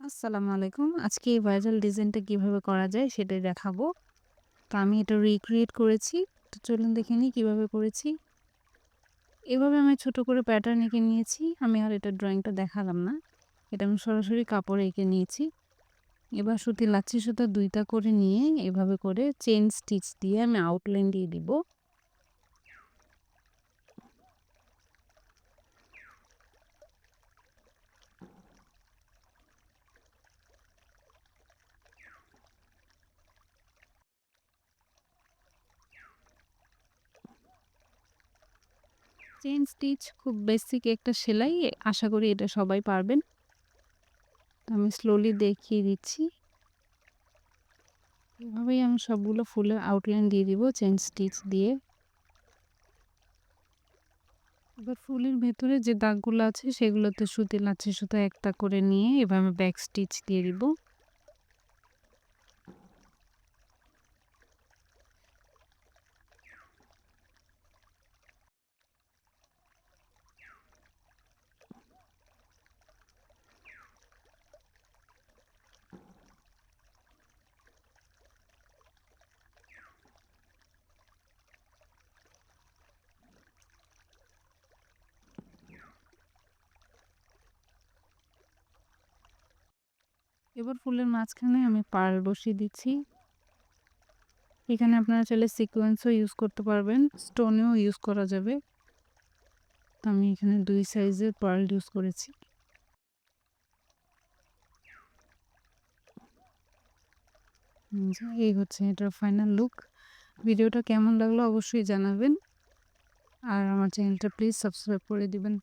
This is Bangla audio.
আসসালামু আলাইকুম। আজকে এই ভাইরাল ডিজাইনটা কীভাবে করা যায় সেটাই দেখাবো। তো আমি এটা রিক্রিয়েট করেছি। তো চলুন দেখে নিই কীভাবে করেছি। এভাবে আমি ছোট করে প্যাটার্ন এঁকে নিয়েছি। আমি আর এটা ড্রয়িংটা দেখালাম না। এটা আমি সরাসরি কাপড়ে এঁকে নিয়েছি। এবার সুতি, লাচ্ছি সুতা দুইটা করে নিয়ে এভাবে করে চেন স্টিচ দিয়ে আমি আউটলাইন দিয়ে দিব। চেইন স্টিচ খুব বেসিক একটা সেলাই। আশা করি এটা সবাই পারবেন। আমি স্লোলি দেখিয়ে দিচ্ছি। এভাবেই আমি সবগুলো ফুলের আউটলাইন দিয়ে দিব চেন স্টিচ দিয়ে। এবার ফুলের ভেতরে যে দাগগুলো আছে সেগুলোতে সুতি লাচ্ছি সুতা একটা করে নিয়ে এভাবে ব্যাক স্টিচ দিয়ে দিব। এবার ফুলের মাঝখানে আমি পার্ল বসিয়ে দিচ্ছি। এখানে আপনারা চাইলে সিকোয়েন্সও ইউজ করতে পারবেন। স্টোনেও ইউজ করা যাবে। তো আমি এখানে দুই সাইজের পার্ল ইউজ করেছি। এই হচ্ছে এটার ফাইনাল লুক। ভিডিওটা কেমন লাগল অবশ্যই জানাবেন। আর আমার চ্যানেলটা প্লিজ সাবস্ক্রাইব করে দিবেন।